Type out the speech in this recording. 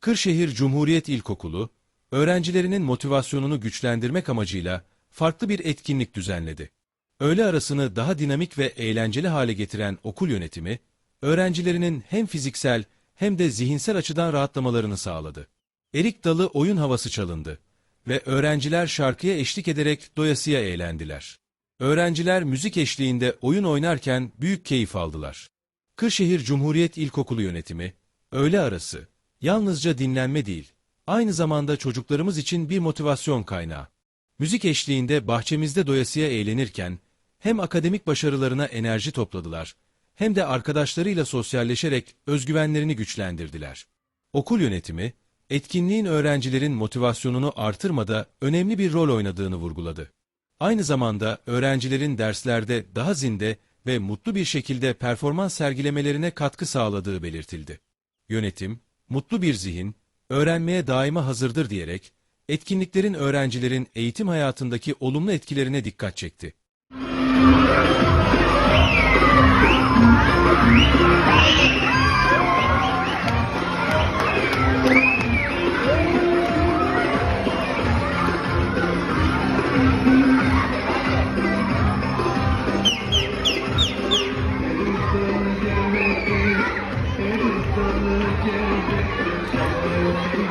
Kırşehir Cumhuriyet İlkokulu, öğrencilerinin motivasyonunu güçlendirmek amacıyla farklı bir etkinlik düzenledi. Öğle arasını daha dinamik ve eğlenceli hale getiren okul yönetimi, öğrencilerinin hem fiziksel hem de zihinsel açıdan rahatlamalarını sağladı. Erik dalı oyun havası çalındı ve öğrenciler şarkıya eşlik ederek doyasıya eğlendiler. Öğrenciler müzik eşliğinde oyun oynarken büyük keyif aldılar. Kırşehir Cumhuriyet İlkokulu yönetimi, öğle arası, yalnızca dinlenme değil, aynı zamanda çocuklarımız için bir motivasyon kaynağı. Müzik eşliğinde bahçemizde doyasıya eğlenirken, hem akademik başarılarına enerji topladılar, hem de arkadaşlarıyla sosyalleşerek özgüvenlerini güçlendirdiler. Okul yönetimi, etkinliğin öğrencilerin motivasyonunu artırmada önemli bir rol oynadığını vurguladı. Aynı zamanda öğrencilerin derslerde daha zinde ve mutlu bir şekilde performans sergilemelerine katkı sağladığı belirtildi. Yönetim, mutlu bir zihin, öğrenmeye daima hazırdır diyerek, etkinliklerin öğrencilerin eğitim hayatındaki olumlu etkilerine dikkat çekti.